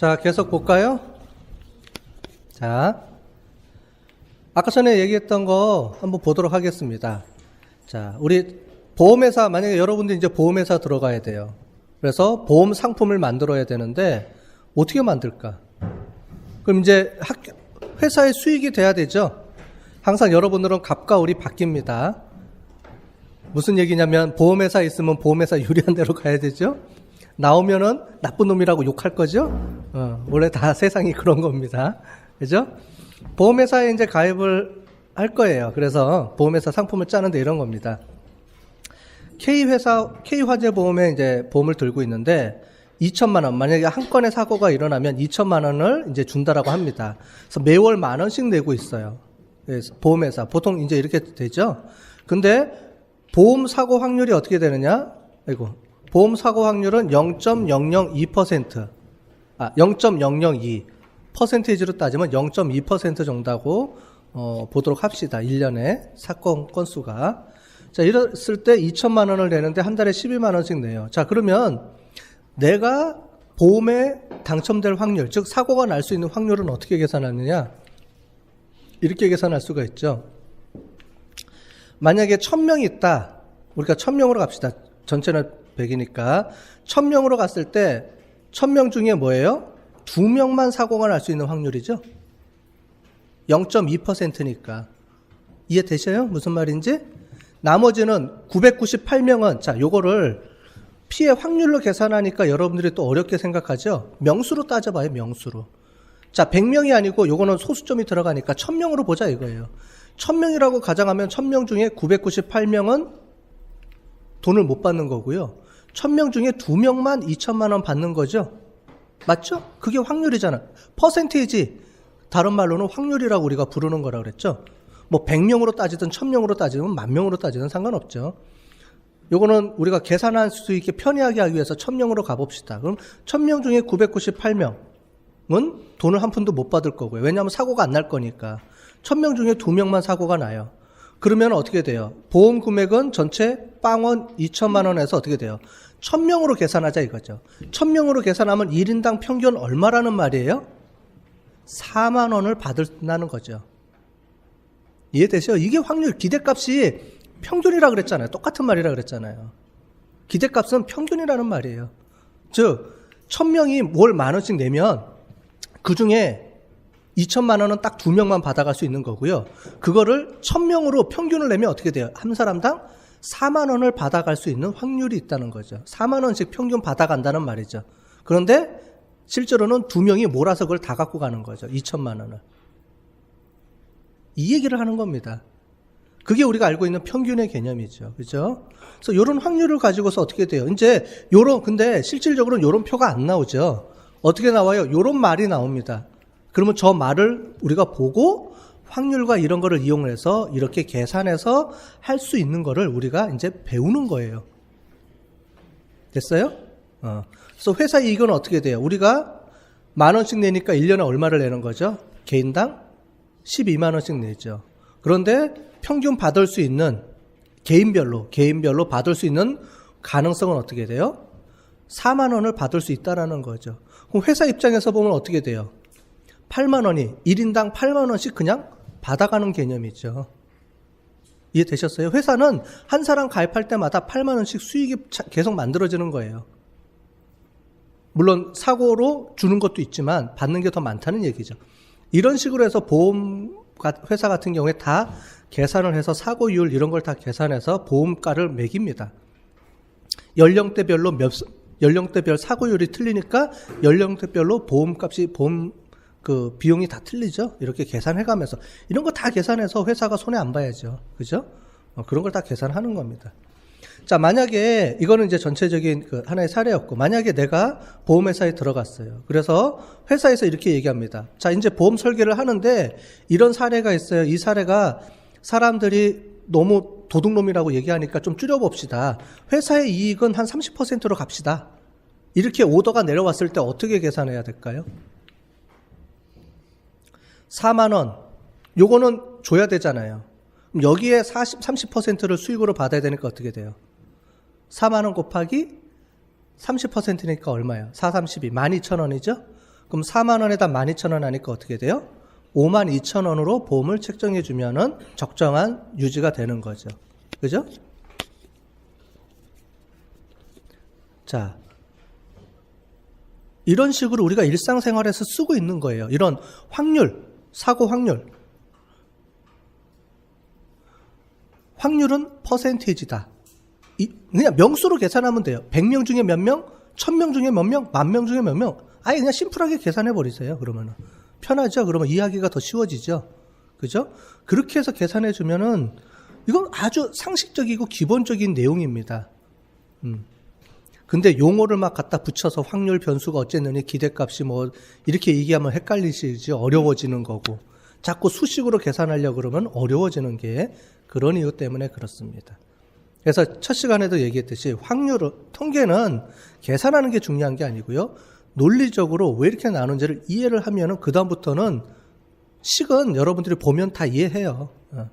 자, 계속 볼까요? 자, 아까 전에 얘기했던 거 한번 보도록 하겠습니다. 자, 우리 보험회사, 만약에 여러분들 이제 보험회사 들어가야 돼요. 그래서 보험 상품을 만들어야 되는데, 어떻게 만들까? 그럼 이제 학교, 회사의 수익이 돼야 되죠? 항상 여러분들은 갑과 을이 바뀝니다. 무슨 얘기냐면, 보험회사 있으면 보험회사 유리한 대로 가야 되죠? 나오면은 나쁜 놈이라고 욕할 거죠? 어, 원래 다 세상이 그런 겁니다. 그죠? 보험회사에 이제 가입을 할 거예요. 그래서 보험회사 상품을 짜는데 이런 겁니다. K회사, K화재보험에 이제 보험을 들고 있는데 2천만 원, 만약에 한 건의 사고가 일어나면 2천만 원을 이제 준다라고 합니다. 그래서 매월 만 원씩 내고 있어요. 그래서 보험회사. 보통 이제 이렇게 되죠? 근데 보험 사고 확률이 어떻게 되느냐? 아이고. 보험 사고 확률은 0.002%. 아, 0.002. 퍼센테이지로 따지면 0.2% 정도고 어, 보도록 합시다. 1년에 사건 건수가. 자, 이랬을 때 2천만 원을 내는데 한 달에 12만 원씩 내요. 자, 그러면 내가 보험에 당첨될 확률, 즉 사고가 날 수 있는 확률은 어떻게 계산하느냐? 이렇게 계산할 수가 있죠. 만약에 1000명이 있다. 우리가 1000명으로 갑시다. 전체는 100이니까 1000명으로 갔을 때 1000명 중에 뭐예요? 2명만 사고가 날 수 있는 확률이죠. 0.2%니까. 이해 되셔요? 무슨 말인지? 나머지는 998명은 자, 요거를 피해 확률로 계산하니까 여러분들이 또 어렵게 생각하죠. 명수로 따져봐요, 명수로. 자, 100명이 아니고 요거는 소수점이 들어가니까 1000명으로 보자 이거예요. 1000명이라고 가정하면 1000명 중에 998명은 돈을 못 받는 거고요. 1000명 중에 2명만 2천만 원 받는 거죠. 맞죠? 그게 확률이잖아. 퍼센테이지. 다른 말로는 확률이라고 우리가 부르는 거라 그랬죠. 뭐 100명으로 따지든 1000명으로 따지든 만 명으로 따지든 상관없죠. 요거는 우리가 계산할 수 있게 편리하게 하기 위해서 1000명으로 가봅시다. 그럼 1000명 중에 998명은 돈을 한 푼도 못 받을 거고요. 왜냐하면 사고가 안 날 거니까. 1000명 중에 2명만 사고가 나요. 그러면 어떻게 돼요? 보험 금액은 전체 빵원 2천만 원에서 어떻게 돼요? 1000명으로 계산하자 이거죠. 1000명으로 계산하면 1인당 평균 얼마라는 말이에요? 4만 원을 받는다는 거죠. 이해되세요? 이게 확률 기대값이 평균이라 그랬잖아요. 똑같은 말이라 그랬잖아요. 기대값은 평균이라는 말이에요. 즉 1000명이 월만 원씩 내면 그 중에 2천만 원은 딱 두 명만 받아갈 수 있는 거고요. 그거를 1000명으로 평균을 내면 어떻게 돼요? 한 사람당 4만 원을 받아갈 수 있는 확률이 있다는 거죠. 4만 원씩 평균 받아간다는 말이죠. 그런데 실제로는 두 명이 몰아서 그걸 다 갖고 가는 거죠. 2천만 원을. 이 얘기를 하는 겁니다. 그게 우리가 알고 있는 평균의 개념이죠. 그죠? 그래서 이런 확률을 가지고서 어떻게 돼요? 이제 요런 근데 실질적으로는 요런 표가 안 나오죠. 어떻게 나와요? 요런 말이 나옵니다. 그러면 저 말을 우리가 보고 확률과 이런 거를 이용해서 이렇게 계산해서 할 수 있는 거를 우리가 이제 배우는 거예요. 됐어요? 어. 그래서 회사 이익은 어떻게 돼요? 우리가 만 원씩 내니까 1년에 얼마를 내는 거죠? 개인당 12만 원씩 내죠. 그런데 평균 받을 수 있는 개인별로 개인별로 받을 수 있는 가능성은 어떻게 돼요? 4만 원을 받을 수 있다라는 거죠. 그럼 회사 입장에서 보면 어떻게 돼요? 8만 원이 1인당 8만 원씩 그냥 받아가는 개념이죠. 이해되셨어요? 회사는 한 사람 가입할 때마다 8만 원씩 수익이 계속 만들어지는 거예요. 물론 사고로 주는 것도 있지만 받는 게 더 많다는 얘기죠. 이런 식으로 해서 보험 회사 같은 경우에 다 계산을 해서 사고율 이런 걸 다 계산해서 보험가를 매깁니다. 연령대별로 몇 연령대별 사고율이 틀리니까 연령대별로 보험값이 보험 그 비용이 다 틀리죠. 이렇게 계산해가면서 이런 거 다 계산해서 회사가 손해 안 봐야죠. 그죠? 어, 그런 걸 다 계산하는 겁니다. 자, 만약에 이거는 이제 전체적인 그 하나의 사례였고, 만약에 내가 보험회사에 들어갔어요. 그래서 회사에서 이렇게 얘기합니다. 자, 이제 보험 설계를 하는데 이런 사례가 있어요. 이 사례가 사람들이 너무 도둑놈이라고 얘기하니까 좀 줄여봅시다. 회사의 이익은 한 30%로 갑시다. 이렇게 오더가 내려왔을 때 어떻게 계산해야 될까요? 4만 원. 요거는 줘야 되잖아요. 그럼 여기에 40, 30%를 수익으로 받아야 되니까 어떻게 돼요? 4만 원 곱하기 30%니까 얼마예요? 4, 32, 12,000원이죠? 그럼 4만 원에다 12,000원 하니까 어떻게 돼요? 5만 2천 원으로 보험을 책정해 주면은 적정한 유지가 되는 거죠. 그죠? 자. 이런 식으로 우리가 일상생활에서 쓰고 있는 거예요. 이런 확률, 사고 확률. 확률은 퍼센테이지다. 이- 그냥 명수로 계산하면 돼요. 100명 중에 몇 명? 1000명 중에 몇 명? 만 명 중에 몇 명? 아예 그냥 심플하게 계산해 버리세요. 그러면은. 편하죠? 그러면 이해하기가 더 쉬워지죠? 그죠? 그렇게 해서 계산해 주면은 이건 아주 상식적이고 기본적인 내용입니다. 음. 근데 용어를 막 갖다 붙여서 확률 변수가 어쨌느니 기대값이 뭐 이렇게 얘기하면 헷갈리시지 어려워지는 거고 자꾸 수식으로 계산하려 그러면 어려워지는 게 그런 이유 때문에 그렇습니다. 그래서 첫 시간에도 얘기했듯이 확률 통계는 계산하는 게 중요한 게 아니고요. 논리적으로 왜 이렇게 나눈지를 이해를 하면은 그 다음부터는 식은 여러분들이 보면 다 이해해요. 어.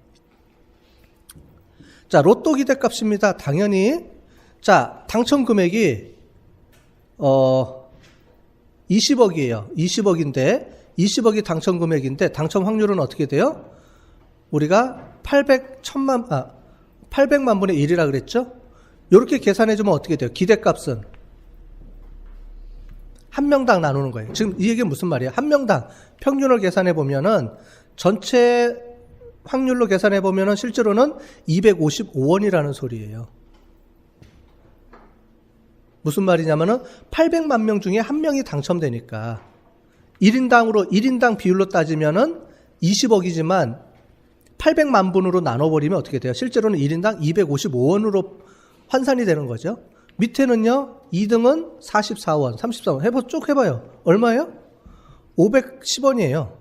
자, 로또 기대값입니다. 당연히 자, 당첨 금액이 어 20억이에요. 20억인데 20억이 당첨 금액인데 당첨 확률은 어떻게 돼요? 우리가 800 천만 아 800만 분의 1이라 그랬죠? 이렇게 계산해 주면 어떻게 돼요? 기대값은 한 명당 나누는 거예요. 지금 이 얘기는 무슨 말이에요? 한 명당 평균을 계산해 보면은 전체 확률로 계산해 보면은 실제로는 255원이라는 소리예요. 무슨 말이냐면은 800만 명 중에 한 명이 당첨되니까 1인당으로 1인당 비율로 따지면은 20억이지만 800만 분으로 나눠버리면 어떻게 돼요? 실제로는 1인당 255원으로 환산이 되는 거죠. 밑에는요, 2등은 44원, 34원. 해보, 쭉 해봐요. 얼마예요? 510원이에요.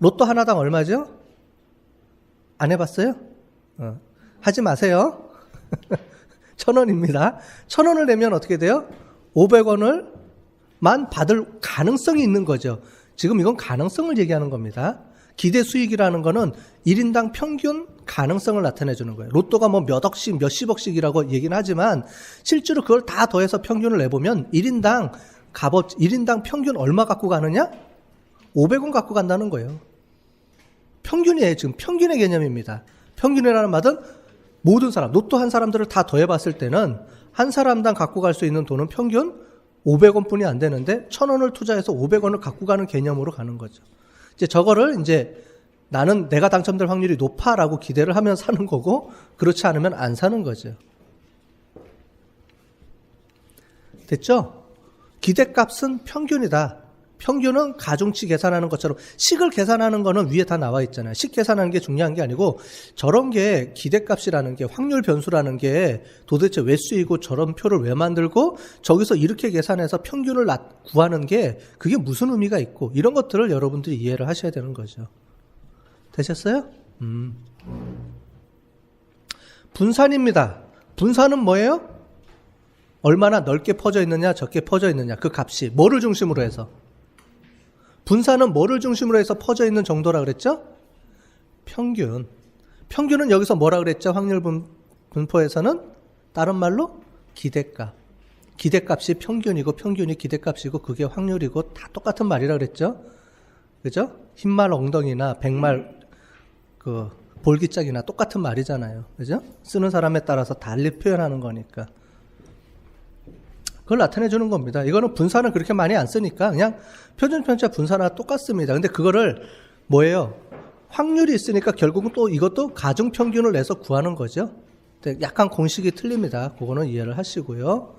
로또 하나당 얼마죠? 안 해봤어요? 어. 하지 마세요. 천 원입니다. 천 원을 내면 어떻게 돼요? 500원을 만 받을 가능성이 있는 거죠. 지금 이건 가능성을 얘기하는 겁니다. 기대 수익이라는 거는 1인당 평균 가능성을 나타내 주는 거예요. 로또가 뭐 몇 억씩, 몇십억씩이라고 얘기는 하지만 실제로 그걸 다 더해서 평균을 내보면 1인당 값업, 1인당 평균 얼마 갖고 가느냐? 500원 갖고 간다는 거예요. 평균이에요. 지금 평균의 개념입니다. 평균이라는 말은 모든 사람, 로또 한 사람들을 다 더해봤을 때는 한 사람당 갖고 갈 수 있는 돈은 평균 500원 뿐이 안 되는데 1000원을 투자해서 500원을 갖고 가는 개념으로 가는 거죠. 이제 저거를 이제 나는 내가 당첨될 확률이 높아라고 기대를 하면 사는 거고 그렇지 않으면 안 사는 거죠. 됐죠? 기대값은 평균이다. 평균은 가중치 계산하는 것처럼 식을 계산하는 거는 위에 다 나와 있잖아요. 식 계산하는 게 중요한 게 아니고 저런 게 기대값이라는 게 확률 변수라는 게 도대체 왜 쓰이고 저런 표를 왜 만들고 저기서 이렇게 계산해서 평균을 나- 구하는 게 그게 무슨 의미가 있고 이런 것들을 여러분들이 이해를 하셔야 되는 거죠. 되셨어요? 음. 분산입니다. 분산은 뭐예요? 얼마나 넓게 퍼져 있느냐, 적게 퍼져 있느냐, 그 값이 뭐를 중심으로 해서 분산은 뭐를 중심으로 해서 퍼져 있는 정도라 그랬죠? 평균. 평균은 여기서 뭐라 그랬죠? 확률 분, 분포에서는 다른 말로 기대값. 기대값이 평균이고 평균이 기대값이고 그게 확률이고 다 똑같은 말이라 그랬죠? 그죠? 흰말 엉덩이나 백말 그 볼기짝이나 똑같은 말이잖아요. 그죠? 쓰는 사람에 따라서 달리 표현하는 거니까. 그걸 나타내 주는 겁니다. 이거는 분산을 그렇게 많이 안 쓰니까 그냥 표준 편차 분산하고 똑같습니다. 근데 그거를 뭐예요? 확률이 있으니까 결국은 또 이것도 가중 평균을 내서 구하는 거죠. 약간 공식이 틀립니다. 그거는 이해를 하시고요.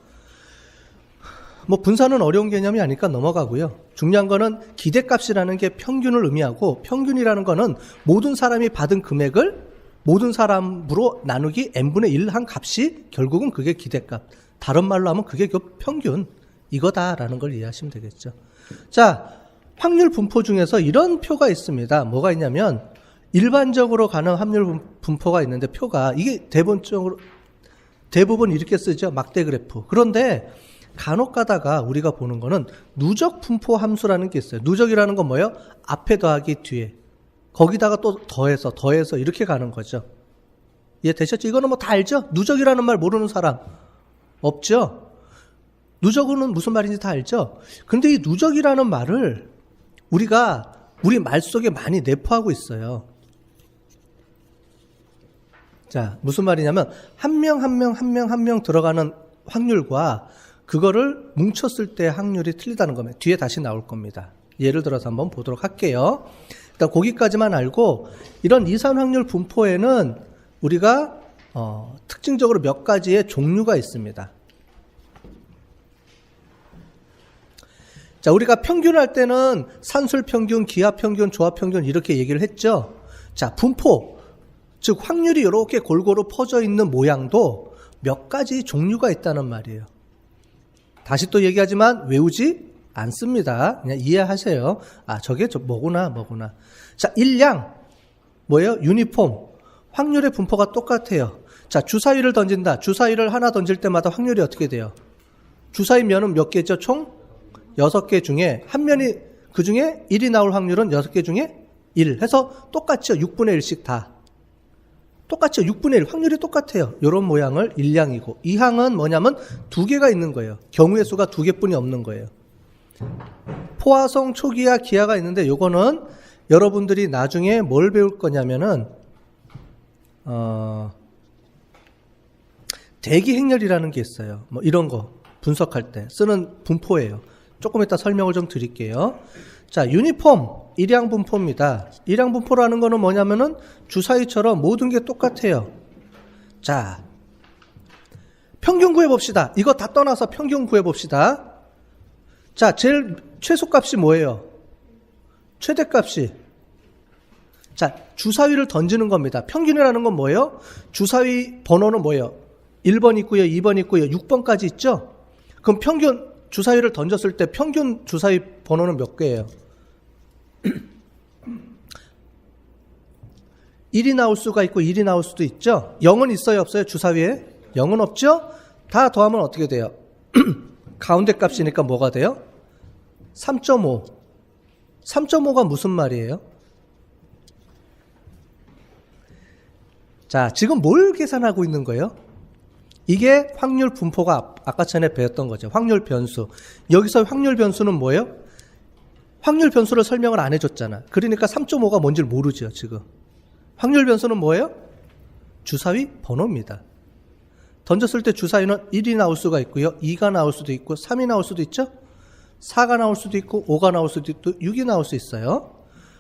뭐 분산은 어려운 개념이 아니까 넘어가고요. 중요한 거는 기대값이라는 게 평균을 의미하고 평균이라는 거는 모든 사람이 받은 금액을 모든 사람으로 나누기 n분의 1 한 값이 결국은 그게 기대값. 다른 말로 하면 그게 그 평균 이거다라는 걸 이해하시면 되겠죠. 자, 확률 분포 중에서 이런 표가 있습니다. 뭐가 있냐면 일반적으로 가는 확률 분- 분포가 있는데 표가 이게 대본적으로 대부분 이렇게 쓰죠. 막대 그래프. 그런데 간혹 가다가 우리가 보는 거는 누적 분포 함수라는 게 있어요. 누적이라는 건 뭐예요? 앞에 더하기 뒤에. 거기다가 또 더해서 더해서 이렇게 가는 거죠. 이해 되셨죠? 이거는 뭐 다 알죠? 누적이라는 말 모르는 사람 없죠? 누적은 무슨 말인지 다 알죠? 근데 이 누적이라는 말을 우리가 우리 말 속에 많이 내포하고 있어요. 자, 무슨 말이냐면 한 명 한 명 한 명 한 명 들어가는 확률과 그거를 뭉쳤을 때 확률이 틀리다는 겁니다. 뒤에 다시 나올 겁니다. 예를 들어서 한번 보도록 할게요. 일단 거기까지만 알고 이런 이산 확률 분포에는 우리가 어, 특징적으로 몇 가지의 종류가 있습니다. 자, 우리가 평균할 때는 산술 평균, 기하 평균, 조합 평균 이렇게 얘기를 했죠. 자, 분포, 즉 확률이 이렇게 골고루 퍼져 있는 모양도 몇 가지 종류가 있다는 말이에요. 다시 또 얘기하지만 외우지 않습니다. 그냥 이해하세요. 아, 저게 저 뭐구나, 뭐구나. 자, 일량 뭐예요? 유니폼. 확률의 분포가 똑같아요. 자, 주사위를 던진다. 주사위를 하나 던질 때마다 확률이 어떻게 돼요? 주사위 면은 몇 개죠? 총 6개 중에 한 면이 그 중에 1이 나올 확률은 6개 중에 1 해서 똑같죠. 6분의 1씩 다. 똑같죠. 6분의 1 확률이 똑같아요. 이런 모양을 일량이고 이항은 뭐냐면 두 개가 있는 거예요. 경우의 수가 두 개뿐이 없는 거예요. 포화성 초기화 기하가 있는데 요거는 여러분들이 나중에 뭘 배울 거냐면은 어 대기 행렬이라는 게 있어요. 뭐 이런 거 분석할 때 쓰는 분포예요. 조금 이따 설명을 좀 드릴게요. 자, 유니폼 일양 분포입니다. 일양 분포라는 거는 뭐냐면은 주사위처럼 모든 게 똑같아요. 자, 평균 구해 봅시다. 이거 다 떠나서 평균 구해 봅시다. 자, 제일 최소값이 뭐예요? 최대값이 자, 주사위를 던지는 겁니다. 평균이라는 건 뭐예요? 주사위 번호는 뭐예요? 1번 있고요, 2번 있고요, 6번까지 있죠? 그럼 평균 주사위를 던졌을 때 평균 주사위 번호는 몇 개예요? 1이 나올 수가 있고 1이 나올 수도 있죠? 0은 있어요, 없어요? 주사위에? 0은 없죠? 다 더하면 어떻게 돼요? 가운데 값이니까 뭐가 돼요? 3.5. 3.5가 무슨 말이에요? 자, 지금 뭘 계산하고 있는 거예요? 이게 확률 분포가 아까 전에 배웠던 거죠. 확률 변수. 여기서 확률 변수는 뭐예요? 확률 변수를 설명을 안 해줬잖아. 그러니까 3.5가 뭔지 모르죠, 지금. 확률 변수는 뭐예요? 주사위 번호입니다. 던졌을 때 주사위는 1이 나올 수가 있고요. 2가 나올 수도 있고, 3이 나올 수도 있죠? 4가 나올 수도 있고, 5가 나올 수도 있고, 6이 나올 수 있어요.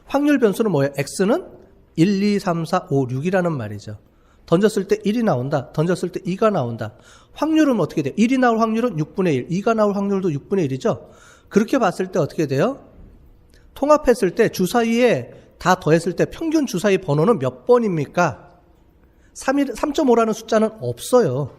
확률 변수는 뭐예요? x는 1, 2, 3, 4, 5, 6이라는 말이죠. 던졌을 때 1이 나온다. 던졌을 때 2가 나온다. 확률은 어떻게 돼요? 1이 나올 확률은 6분의 1, 2가 나올 확률도 6분의 1이죠? 그렇게 봤을 때 어떻게 돼요? 통합했을 때 주사위에 다 더했을 때 평균 주사위 번호는 몇 번입니까? 3.5라는 숫자는 없어요.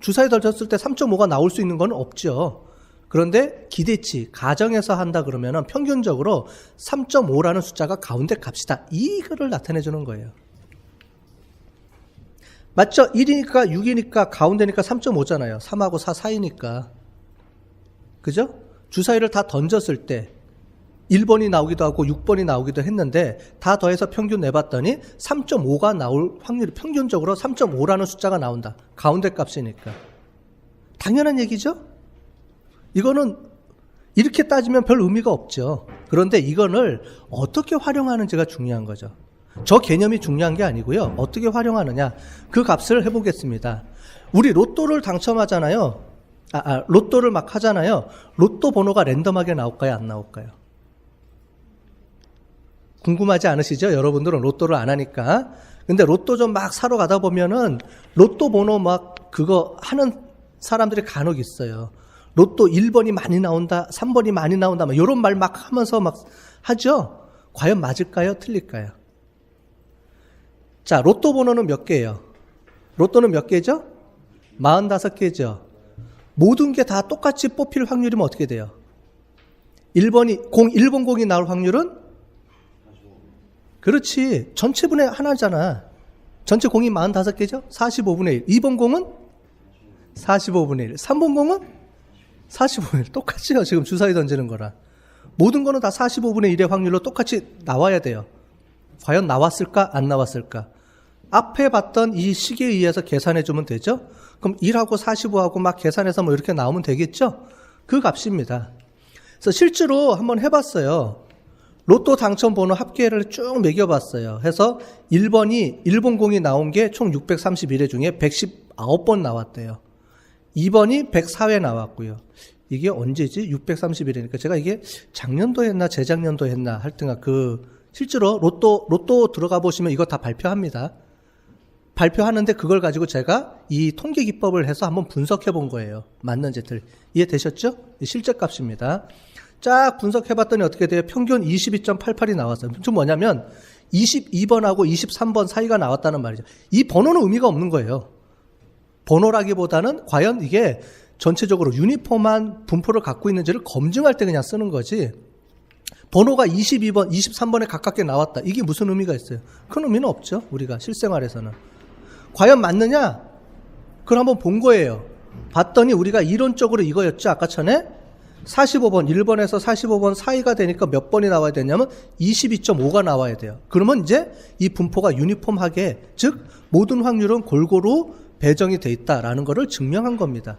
주사위 던졌을 때 3.5가 나올 수 있는 건 없죠. 그런데 기대치, 가정에서 한다 그러면 평균적으로 3.5라는 숫자가 가운데 값이다. 이거를 나타내 주는 거예요. 맞죠? 1이니까 6이니까 가운데니까 3.5잖아요. 3하고 4 사이니까. 그죠? 주사위를 다 던졌을 때 1번이 나오기도 하고 6번이 나오기도 했는데 다 더해서 평균 내봤더니 3.5가 나올 확률이 평균적으로 3.5라는 숫자가 나온다. 가운데 값이니까. 당연한 얘기죠? 이거는 이렇게 따지면 별 의미가 없죠. 그런데 이거를 어떻게 활용하는지가 중요한 거죠. 저 개념이 중요한 게 아니고요. 어떻게 활용하느냐. 그 값을 해보겠습니다. 우리 로또를 당첨하잖아요. 아, 아, 로또를 막 하잖아요. 로또 번호가 랜덤하게 나올까요? 안 나올까요? 궁금하지 않으시죠? 여러분들은 로또를 안 하니까. 근데 로또 좀 막 사러 가다 보면은 로또 번호 막 그거 하는 사람들이 간혹 있어요. 로또 1번이 많이 나온다, 3번이 많이 나온다, 막 이런 말 막 하면서 막 하죠? 과연 맞을까요? 틀릴까요? 자, 로또 번호는 몇 개예요? 로또는 몇 개죠? 45개죠. 모든 게 다 똑같이 뽑힐 확률이면 어떻게 돼요? 1번이, 0, 1번 공이 나올 확률은? 그렇지. 전체 분의 하나잖아. 전체 공이 45개죠? 45분의 1. 2번 공은? 45분의 1. 3번 공은? 45분의 1. 똑같이요. 지금 주사위 던지는 거라. 모든 거는 다 45분의 1의 확률로 똑같이 나와야 돼요. 과연 나왔을까? 안 나왔을까? 앞에 봤던 이 식에 의해서 계산해 주면 되죠? 그럼 1하고 45하고 막 계산해서 뭐 이렇게 나오면 되겠죠? 그 값입니다. 그래서 실제로 한번 해봤어요. 로또 당첨 번호 합계를 쭉 매겨봤어요. 해서 1번이, 1번 공이 나온 게 총 631회 중에 119번 나왔대요. 2번이 104회 나왔고요. 이게 언제지? 631회니까 제가 이게 작년도 했나 재작년도 했나 할 때가 그 실제로 로또 로또 들어가 보시면 이거 다 발표합니다. 발표하는데 그걸 가지고 제가 이 통계 기법을 해서 한번 분석해 본 거예요. 맞는지들 이해되셨죠? 이 실제 값입니다. 쫙 분석해 봤더니 어떻게 돼요? 평균 22.88이 나왔어요. 좀 뭐냐면 22번하고 23번 사이가 나왔다는 말이죠. 이 번호는 의미가 없는 거예요. 번호라기보다는 과연 이게 전체적으로 유니폼한 분포를 갖고 있는지를 검증할 때 그냥 쓰는 거지. 번호가 22번, 23번에 가깝게 나왔다. 이게 무슨 의미가 있어요? 큰 의미는 없죠. 우리가 실생활에서는. 과연 맞느냐? 그걸 한번 본 거예요. 봤더니 우리가 이론적으로 이거였죠. 아까 전에 45번, 1번에서 45번 사이가 되니까 몇 번이 나와야 되냐면 22.5가 나와야 돼요. 그러면 이제 이 분포가 유니폼하게, 즉, 모든 확률은 골고루 배정이 돼 있다라는 것을 증명한 겁니다.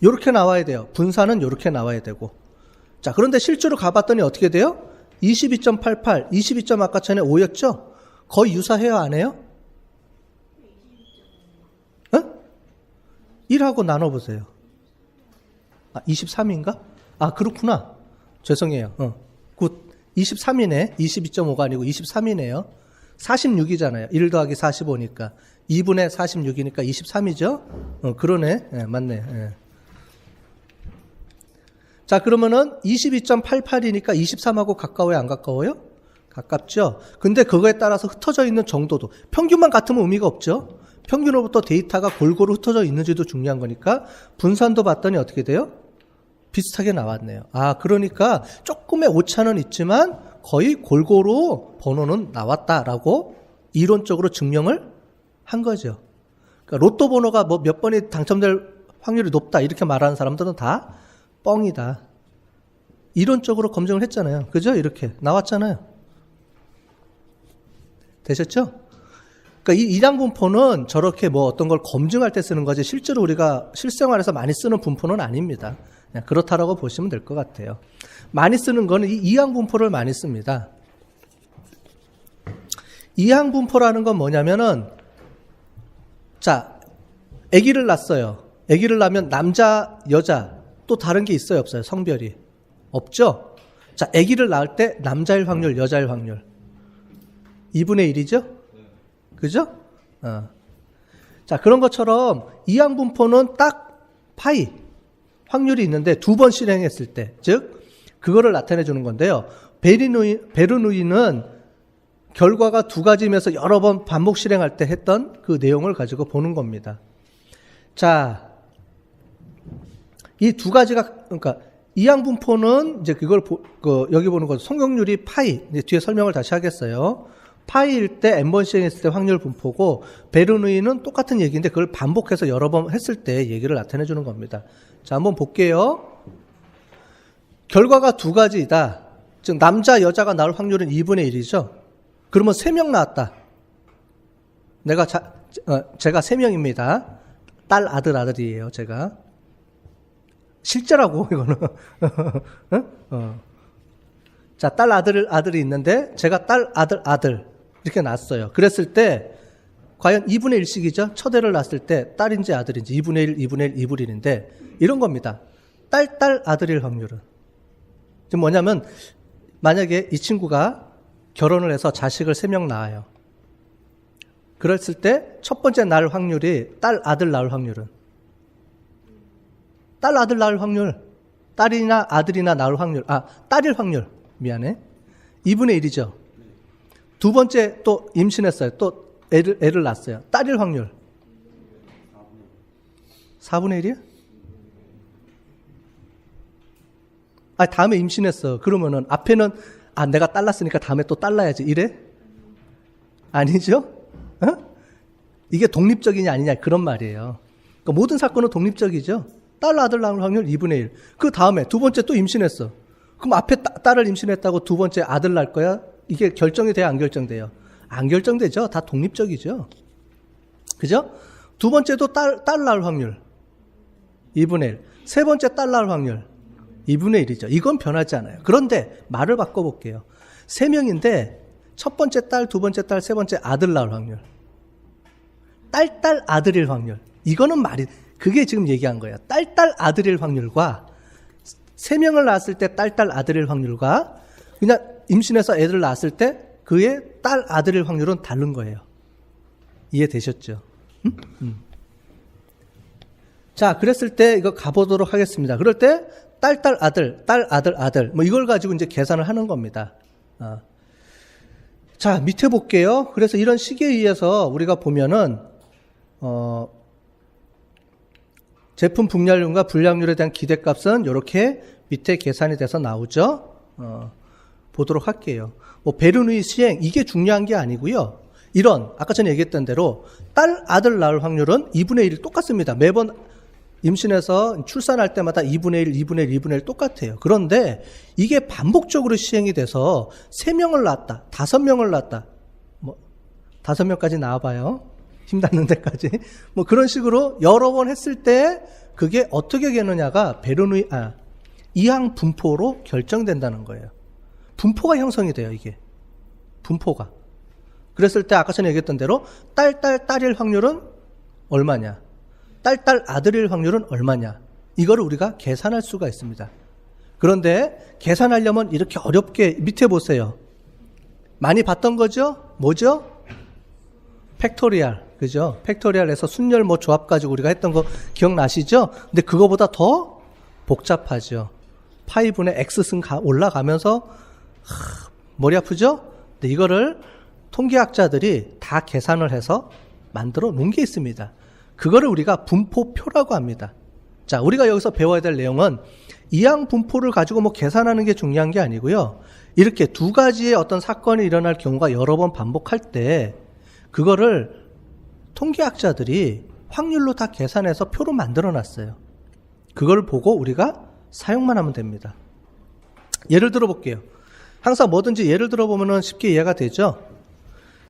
이렇게 나와야 돼요. 분산은 이렇게 나와야 되고. 자, 그런데 실제로 가봤더니 어떻게 돼요? 22.88, 22점 아까 전에 5였죠? 거의 유사해요, 안 해요? 1하고 나눠보세요. 아, 23인가? 아, 그렇구나. 죄송해요. 어. 굿. 23이네. 22.5가 아니고 23이네요. 46이잖아요. 1 더하기 45니까. 2분의 46이니까 23이죠? 어, 그러네. 예, 맞네. 예. 자, 그러면은 22.88이니까 23하고 가까워요, 안 가까워요? 가깝죠? 근데 그거에 따라서 흩어져 있는 정도도 평균만 같으면 의미가 없죠? 평균으로부터 데이터가 골고루 흩어져 있는지도 중요한 거니까 분산도 봤더니 어떻게 돼요? 비슷하게 나왔네요. 아, 그러니까 조금의 오차는 있지만 거의 골고루 번호는 나왔다라고 이론적으로 증명을 한 거죠. 그러니까 로또 번호가 뭐 몇 번이 당첨될 확률이 높다 이렇게 말하는 사람들은 다 뻥이다. 이론적으로 검증을 했잖아요. 그죠? 이렇게 나왔잖아요. 되셨죠? 그러니까 이 일양 분포는 저렇게 뭐 어떤 걸 검증할 때 쓰는 거지 실제로 우리가 실생활에서 많이 쓰는 분포는 아닙니다. 그렇다라고 보시면 될 것 같아요. 많이 쓰는 거는 이 이항 분포를 많이 씁니다. 이항 분포라는 건 뭐냐면은 자, 아기를 낳았어요. 아기를 낳으면 남자, 여자 또 다른 게 있어요, 없어요? 성별이 없죠. 자, 아기를 낳을 때 남자일 확률, 여자일 확률 2분의 1이죠. 그죠? 어. 자, 그런 것처럼 이항 분포는 딱 파이 확률이 있는데 두 번 실행했을 때, 즉 그거를 나타내 주는 건데요. 베리누이 베르누이는 결과가 두 가지면서 여러 번 반복 실행할 때 했던 그 내용을 가지고 보는 겁니다. 자, 이 두 가지가 그러니까 이항 분포는 이제 그걸 보, 그 여기 보는 것 성공률이 파이 뒤에 설명을 다시 하겠어요. 파이일 때 n번 시행했을 때 확률 분포고 베르누이는 똑같은 얘기인데 그걸 반복해서 여러 번 했을 때 얘기를 나타내 주는 겁니다. 자, 한번 볼게요. 결과가 두 가지이다. 즉 남자 여자가 나올 확률은 2분의 1이죠. 그러면 3명 나왔다. 내가 자, 어, 제가 3명입니다. 딸 아들 아들이에요, 제가. 실제라고 이거는. 어? 어. 자, 딸 아들 아들이 있는데 제가 딸 아들 아들 이렇게 낳았어요. 그랬을 때 과연 2분의 1씩이죠? 첫 애를 낳았을 때 딸인지 아들인지 2분의 1, 2분의 1, 2분의 1인데 이런 겁니다. 딸, 딸, 아들일 확률은. 지금 뭐냐면 만약에 이 친구가 결혼을 해서 자식을 3명 낳아요. 그랬을 때 첫 번째 낳을 확률이 딸, 아들 낳을 확률은 딸, 아들 낳을 확률 딸이나 아들이나 낳을 확률 아, 딸일 확률 미안해. 2분의 1이죠. 두 번째 또 임신했어요. 또 애를, 애를 낳았어요. 딸일 확률. 4분의 1이야? 아, 다음에 임신했어. 그러면은 앞에는 아, 내가 딸 낳았으니까 다음에 또딸 낳아야지. 이래? 아니죠? 어? 이게 독립적이냐 아니냐 그런 말이에요. 그러니까 모든 사건은 독립적이죠. 딸 아들 낳을 확률 2분의 1. 그 다음에 두 번째 또 임신했어. 그럼 앞에 따, 딸을 임신했다고 두 번째 아들 낳을 거야? 이게 결정이 돼야 안 결정돼요? 안 결정되죠. 다 독립적이죠. 그죠? 두 번째도 딸, 딸 낳을 확률. 2분의 1. 세 번째 딸 낳을 확률. 2분의 1이죠. 이건 변하지 않아요. 그런데 말을 바꿔볼게요. 세 명인데 첫 번째 딸, 두 번째 딸, 세 번째 아들 낳을 확률. 딸, 딸, 아들일 확률. 이거는 말이, 그게 지금 얘기한 거예요. 딸, 딸, 아들일 확률과 세 명을 낳았을 때 딸, 딸, 아들일 확률과 그냥 임신해서 애들 낳았을 때 그의 딸, 아들일 확률은 다른 거예요. 이해되셨죠? 음? 음. 자, 그랬을 때 이거 가보도록 하겠습니다. 그럴 때 딸, 딸, 아들, 딸, 아들, 아들, 뭐 이걸 가지고 이제 계산을 하는 겁니다. 어. 자, 밑에 볼게요. 그래서 이런 식에 의해서 우리가 보면은, 어, 제품 분량률과 분량률에 대한 기대값은 이렇게 밑에 계산이 돼서 나오죠. 어, 보도록 할게요. 뭐 베르누이 시행 이게 중요한 게 아니고요. 이런 아까 전에 얘기했던 대로 딸 아들 낳을 확률은 2분의 1 똑같습니다. 매번 임신해서 출산할 때마다 2분의 1, 2분의 1, 2분의 1 똑같아요. 그런데 이게 반복적으로 시행이 돼서 3명을 낳았다, 5명을 낳았다. 뭐 5명까지 나와봐요. 힘닿는 데까지. 뭐 그런 식으로 여러 번 했을 때 그게 어떻게 되느냐가 베르누이, 아, 이항 분포로 결정된다는 거예요. 분포가 형성이 돼요, 이게. 분포가. 그랬을 때 아까 전에 얘기했던 대로 딸, 딸, 딸일 확률은 얼마냐? 딸, 딸, 아들일 확률은 얼마냐? 이거를 우리가 계산할 수가 있습니다. 그런데 계산하려면 이렇게 어렵게 밑에 보세요. 많이 봤던 거죠? 뭐죠? 팩토리얼. 그죠? 팩토리얼에서 순열 뭐 조합 가지고 우리가 했던 거 기억나시죠? 근데 그거보다 더 복잡하죠. 파이분의 x승 가- 올라가면서 하, 머리 아프죠? 근데 이거를 통계학자들이 다 계산을 해서 만들어 놓은 게 있습니다. 그거를 우리가 분포표라고 합니다. 자, 우리가 여기서 배워야 될 내용은 이항 분포를 가지고 뭐 계산하는 게 중요한 게 아니고요. 이렇게 두 가지의 어떤 사건이 일어날 경우가 여러 번 반복할 때 그거를 통계학자들이 확률로 다 계산해서 표로 만들어 놨어요. 그걸 보고 우리가 사용만 하면 됩니다. 예를 들어 볼게요. 항상 뭐든지 예를 들어 보면은 쉽게 이해가 되죠?